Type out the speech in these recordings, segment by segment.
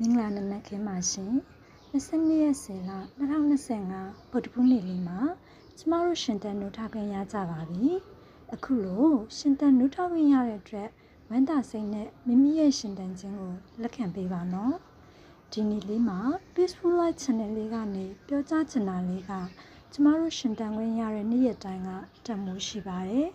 မင်္ဂလာနံနက်ခင်းပါရှင်22ရက်10လ2025ဗုဒ္ဓဘုနေ့လေးမှာကျမတို့ရှင်တန်နှုတ်ထားခွင့်ရကြပါပြီအခုလိုရှင်တန်နှုတ်ထားခွင့်ရတဲ့အတွက်ဝမ်းသာစိတ်နဲ့မိမိရဲ့ရှင်တန်ခြင်းကိုလက်ခံပေးပါနော်ဒီနေ့လေးမှာ Peaceful Life Channel လေးကနေပြောကြားချင်တာလေးကကျမတို့ရှင်တန်ခွင့်ရတဲ့နေ့ရက်တိုင်းကတန်မိုးရှိပါတယ်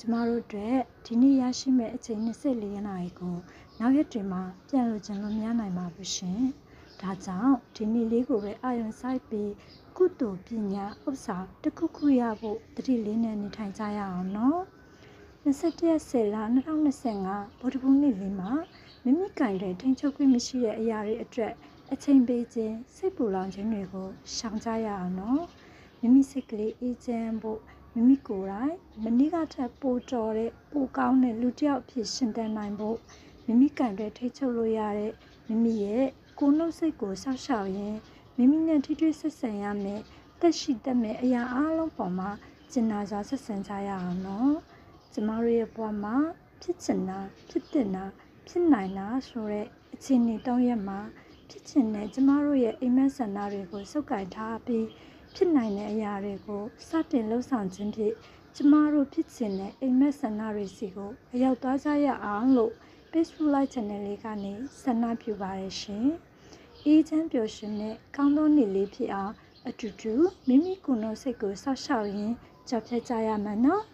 ကျမတို့အတွက်ဒီနေ့ရရှိမဲ့အချိန်24နာရီကို နောက်ရက်တွေမှာပြန်လို့ကျင်လို့များနိုင်ပါဘူးရှင်။ဒါကြောင့်ဒီနေ့လေးကိုပဲအာရုံစိုက်ပြီးကုသိုလ်ပညာဥစ္စာတစ်ခုခုရဖို့တတိလေးနဲ့နေထိုင်ကြရအောင်နော်။21ရက်10လ2025ဗုဒ္ဓဘုနေ့လေးမှာမိမိကံတွေထိန်ချုပ်ခွင့်မရှိတဲ့အရာတွေအတွက်အချိန်ပေးခြင်းစိတ်ပူလောင်ခြင်းတွေကိုရှောင်ကြရအောင်နော်။မိမိစိတ်ကလေးအေးချမ်းဖို့မိမိကိုယ်တိုင်မနေ့ကထက်ပိုတော်တဲ့ပိုကောင်းတဲ့လူတစ်ယောက်ဖြစ်ရှင်သန်နိုင်ဖို့ မိမိကံတွေထိချုပ်လို့ရတဲ့မိမိရဲ့ကိုယ်နှုတ်စိတ်ကိုစောင့်ရှောက်ရင်မိမိနဲ့ထိတွေ့ဆက်ဆံရမယ်တက်ရှိတတ်မဲ့အရာအလုံးပေါ်မှာကျင်နာစွာဆက်ဆံကြရအောင်နော်ကျမတို့ရဲ့ဘဝမှာဖြစ်ချင်တာဖြစ်တင်တာဖြစ်နိုင်တာဆိုတဲ့အခြေအနေတောင်းရက်မှာဖြစ်ချင်တဲ့ကျမတို့ရဲ့အိမ်မက်ဆန္ဒတွေကိုစုပ်ကိုင်ထားပြီးဖြစ်နိုင်တဲ့အရာတွေကိုစတင်လှုပ်ဆောင်ခြင်းဖြင့်ကျမတို့ဖြစ်ချင်တဲ့အိမ်မက်ဆန္ဒတွေစီကိုအရောက်သွားကြရအောင်လို့ Facebook Live Channel လေးကနေဆန္ဒပြုပါရရှင်။အေးချမ်းပျော်ရွှင်တဲ့ကောင်းသောနေ့လေးဖြစ်အောင်အတူတူမိမိကိုယ်နှုတ်စိတ်ကိုစောင့်ရှောက်ရင်းကြော်ဖြတ်ကြရမှာနော်။